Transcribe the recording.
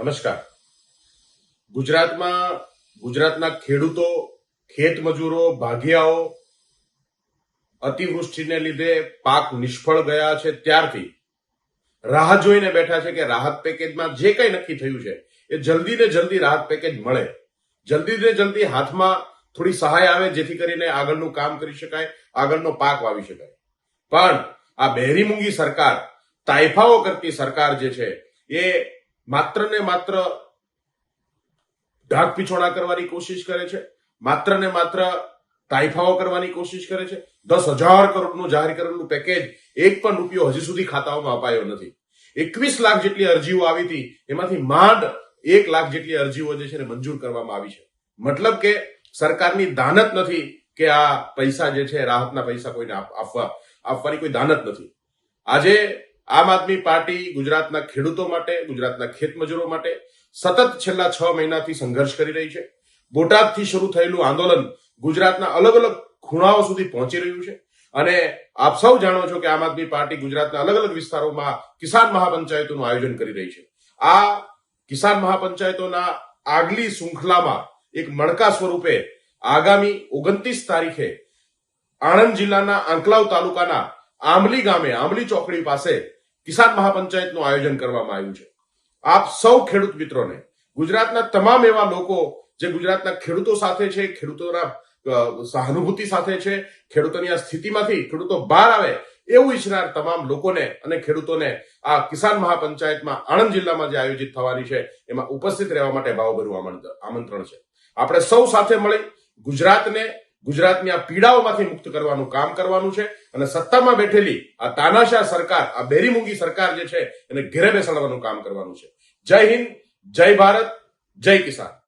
નમસ્કાર. ગુજરાતમાં, ગુજરાતના ખેડૂતો, ખેત મજૂરો ભાગિયાઓ અતિવૃષ્ટિને લીધે પાક નિષ્ફળ ગયા છે ત્યારથી. રાહ જોઈને બેઠા છે કે રાહત પેકેજમાં જે કંઈ નક્કી થયું છે, એ જલ્દી ને જલ્દી રાહત પેકેજ મળે. જલ્દી ને જલ્દી હાથમાં થોડી સહાય આવે જેથી કરીને આગળનું કામ કરી શકાય, આગળનો પાક વાવી શકાય. પણ આ બહેરી મૂંગી સરકાર તાઇફાઓ કરતી સરકાર જે છે, એ માત્ર ને માત્ર ઢાક પીછોડા કરવાની કોશિશ કરે છે. માત્ર ને માત્ર તાઇફાઓ કરવાની કોશિશ કરે છે. દસ હજાર કરોડનું જાહેર કરેલું પેકેજ એક પણ રૂપિયો હજી સુધી ખાતાઓમાં અપાયો નથી. એકવીસ લાખ જેટલી અરજીઓ આવી હતી, એમાંથી માંડ એક લાખ જેટલી અરજીઓ જે છે ને મંજૂર કરવામાં આવી છે. મતલબ કે સરકારની દાનત નથી કે આ પૈસા જે છે, રાહતના પૈસા કોઈને આપવા, આપવાની કોઈ દાનત નથી. આજે આમ આદમી પાર્ટી ગુજરાતના ખેડૂતો માટે, ગુજરાતના ખેત મજૂરો માટે સતત છેલ્લા છ મહિનાથી સંઘર્ષ કરી રહી છે. બોટાદથી શરૂ થયેલું આંદોલન ગુજરાતના અલગ અલગ ખૂણાઓ સુધી પહોંચી રહ્યું છે. અને આપ સૌ જાણો છો કે આમ આદમી પાર્ટી ગુજરાતના અલગ અલગ વિસ્તારોમાં કિસાન મહાપંચાયતોનું આયોજન કરી રહી છે. આ કિસાન મહાપંચાયતોના આગલી શૃંખલામાં એક મણકા સ્વરૂપે આગામી ઓગણત્રીસ તારીખે આણંદ જિલ્લાના આંકલાવ તાલુકાના આંબલી ગામે, આંબલી ચોકડી પાસે કિસાન મહાપંચાયતનું આયોજન કરવામાં આવ્યું છે. આપ સૌ ખેડૂત મિત્રોને, ગુજરાતના તમામ એવા લોકો જે ગુજરાતના ખેડૂતો સાથે છે, ખેડૂતોના સહાનુભૂતિ સાથે છે, ખેડૂતોની આ સ્થિતિમાંથી ખેડૂતો બહાર આવે એવું ઈચ્છનાર તમામ લોકોને અને ખેડૂતોને આ કિસાન મહાપંચાયતમાં આણંદ જિલ્લામાં જે આયોજિત થવાની છે, એમાં ઉપસ્થિત રહેવા માટે ભાવભર્યું આમંત્રણ છે. આપણે સૌ સાથે મળી ગુજરાતને ગુજરાતની આ પીડાઓમાંથી મુક્ત કરવાનું કામ કરવાનું છે અને સત્તામાં બેઠેલી આ તાનાશાહ સરકાર, આ બેરીમુંગી સરકાર જે છે એને ઘેરે બેસાડવાનું કામ કરવાનું છે. જય હિન્દ, જય ભારત, જય કિસાન.